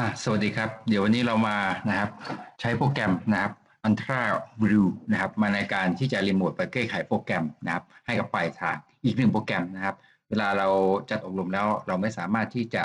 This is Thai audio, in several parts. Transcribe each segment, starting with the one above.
อ่าสวัสดีครับ เดี๋ยววันนี้เรามานะครับใช้โปรแกรมนะครับ Ultra View นะครับมาในการที่จะรีโมทไปแก้ไขโปรแกรมนะครับ ให้กับปลายทางอีกหนึ่งโปรแกรมนะครับ เวลาเราจัดอบรมแล้วเราไม่สามารถที่จะ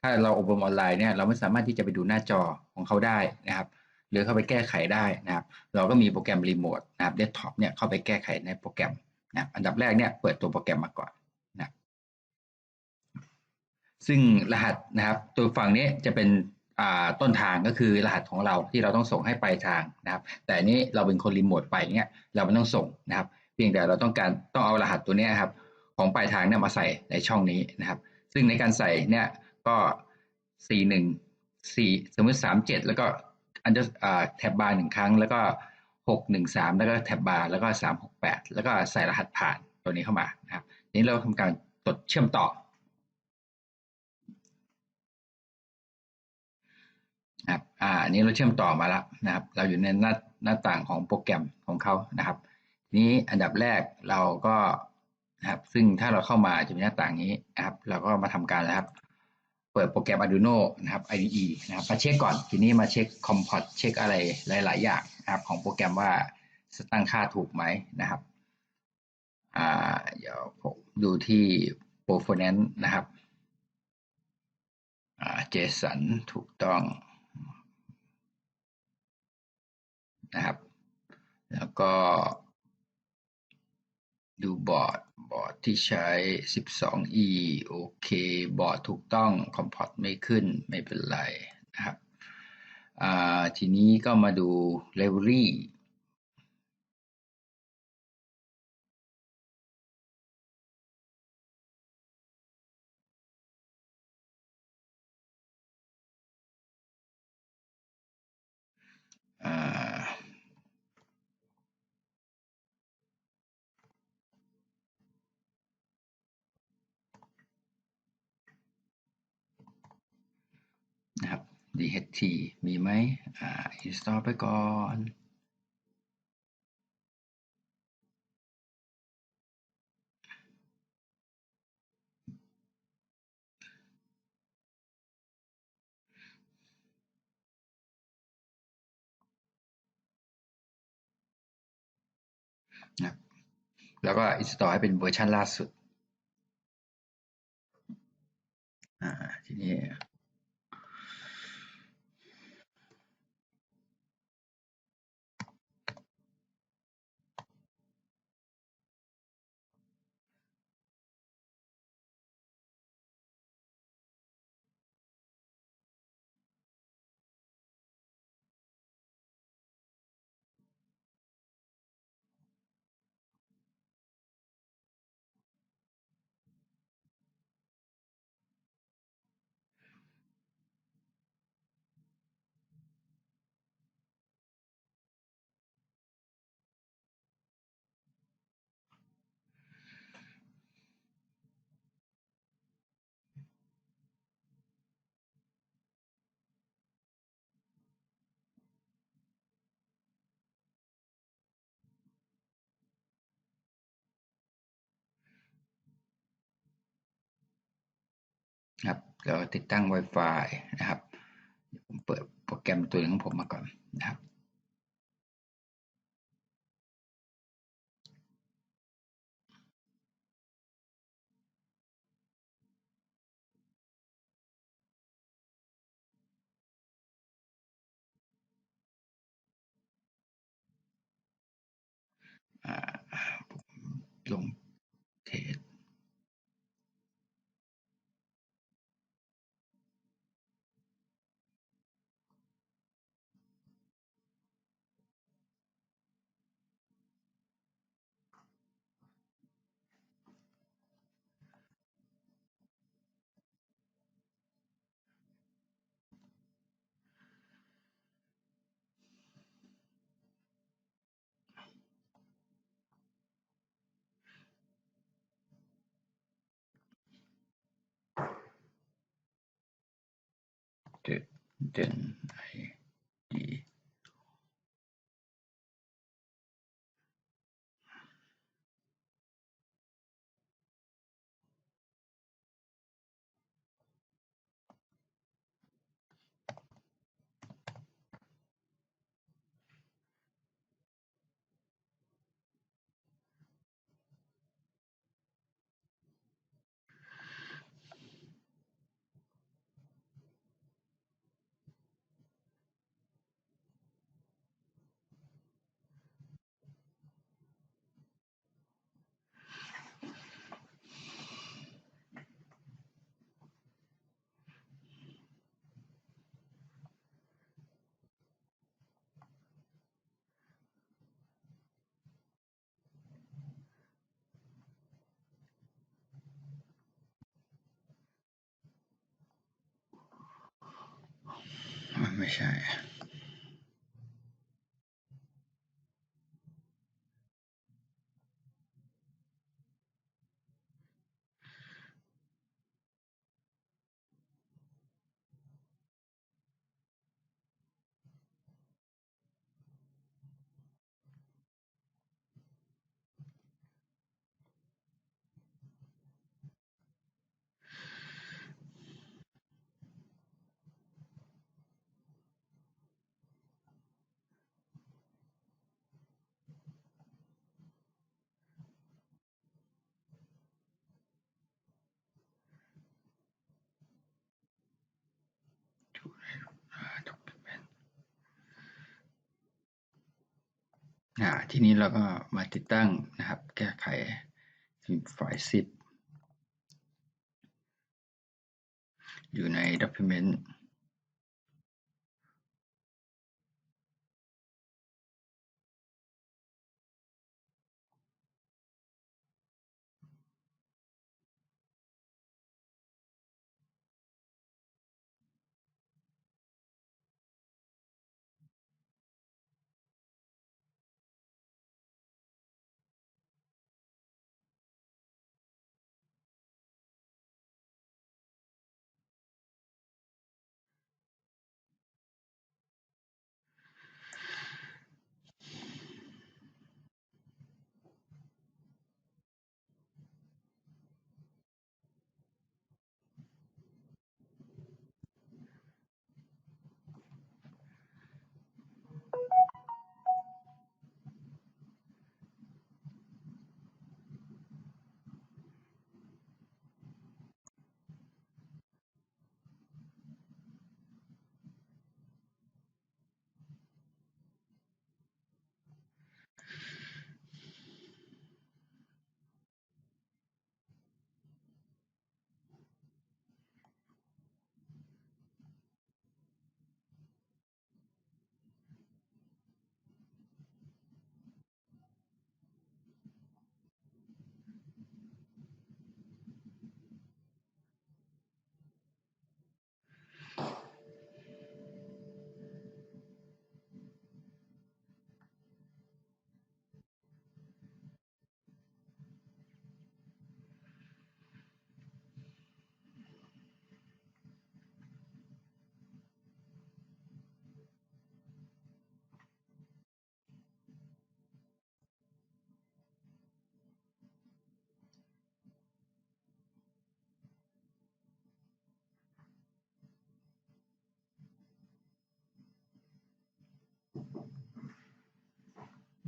ถ้าเราอบรมออนไลน์เนี่ยเราไม่สามารถที่จะไปดูหน้าจอของเขาได้นะครับ หรือเข้าไปแก้ไขได้นะครับ เราก็มีโปรแกรมรีโมทนะครับเดสก์ท็อปเนี่ยเข้าไปแก้ไขในโปรแกรมนะรอันดับแรกเนี่ยเปิดตัวโปรแกรมมาก่อน ซึ่งรหัสนะครับตัวฝั่งนี้จะเป็นต้นทางก็คือรหัสของเราที่เราต้องส่งให้ปลายทางนะครับ แต่อันนี้เราเป็นคนรีโมทไปเนี่ยเราไม่ต้องส่งนะครับ เพียงแต่เราต้องการต้องเอารหัสตัวนี้ครับของปลายทางเนี่ยมาใส่ในช่องนี้นะครับ ซึ่งในการใส่เนี่ยก็สี่หนึ่งสี่สมมติสามเจ็ดแล้วก็อันจะแท็บบาร์หนึ่งครั้ง แล้วก็หกหนึ่งสามแล้วก็แท็บบาร์แล้วก็สามหกแปดแล้วก็ใส่รหัสผ่านตัวนี้เข้ามานะครับนี้เราทำการตดเชื่อมต่อ นะครับอ่าอันนี้เราเชื่อมต่อมาแล้วนะครับ เราอยู่ในหน้าหน้าต่างของโปรแกรมของเขานะครับ นี้อันดับแรกเราก็นะครับซึ่งถ้าเราเข้ามาจะมีหน้าต่างนี้นะครับ เราก็มาทำการนะครับ เปิดโปรแกรม Arduino นะครับ IDE นะครับมาเช็คก่อนทีนี้มาเช็ค Compot เช็คอะไรหลาย ๆ อย่างนะครับของโปรแกรมว่าตั้งค่าถูกไหมนะครับอ่าเดี๋ยวผมดูที่ performance นะครับอ่า JSON ถูกต้อง นะครับ แล้วก็ ดูบอร์ดบอร์ดที่ใช้ 12e โอเค บอร์ดถูกต้องคอมพอร์ตไม่ขึ้นไม่เป็นไรนะครับ ทีนี้ก็มาดู library อ่า DHT มีไหมอ่า install ไปก่อนนะแล้วก็ install ให้เป็นเวอร์ชันล่าสุด อ่า ทีนี้ ครับเราติดตั้ง Wi-Fi นะครับผมเปิดโปรแกรมตัวของผมมาก่อนนะครับลง เดเด ไม่ใช่ อ่าทีนี้เราก็มาติดตั้งนะครับ แก้ไขไฟล์ซิปอยู่ใน document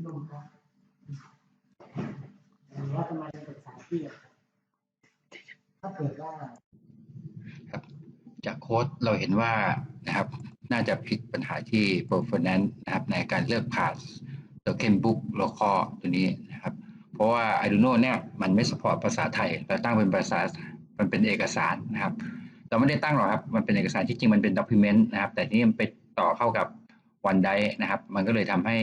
นุ่มครับหรือว่าทำไมเป็นสายเตี้ยถ้าเกิดว่าครับจากโค้ดเราเห็นว่านะครับ น่าจะผิดปัญหาที่ performance นะครับ ในการเลือกผ่าน token book local ตัวนี้นะครับ เพราะว่า Arduino เนี่ยมันไม่ support ภาษาไทย เราตั้งเป็นภาษามันเป็นเอกสารนะครับ เราไม่ได้ตั้งหรอกครับ มันเป็นเอกสารที่จริงมันเป็น document นะครับ แต่ที่มันไปต่อเข้ากับ OneDrive นะครับ มันก็เลยทำให้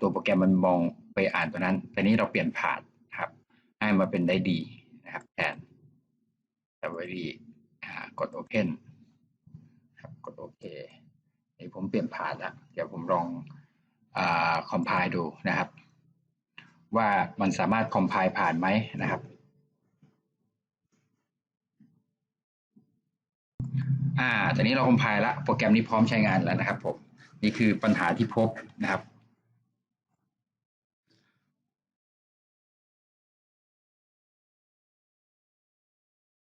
ตัวโปรแกรมมันมองไปอ่านตัวนั้นแต่นี้เราเปลี่ยนผ่านครับ ให้มาเป็นได้ดีนะครับแทนแต่ไว้ดีอ่ากด Open ครับกดโอเคนี่ผมเปลี่ยนผ่านแล้ว เดี๋ยวผมลองอาคอมไพล์ดูนะครับ ว่ามันสามารถคอมไพล์ผ่านไหมนะครับอ่าตอนนี้เราคอมไพล์แล้วโปรแกรมนี้พร้อมใช้งานแล้วนะครับผม นี่คือปัญหาที่พบนะครับ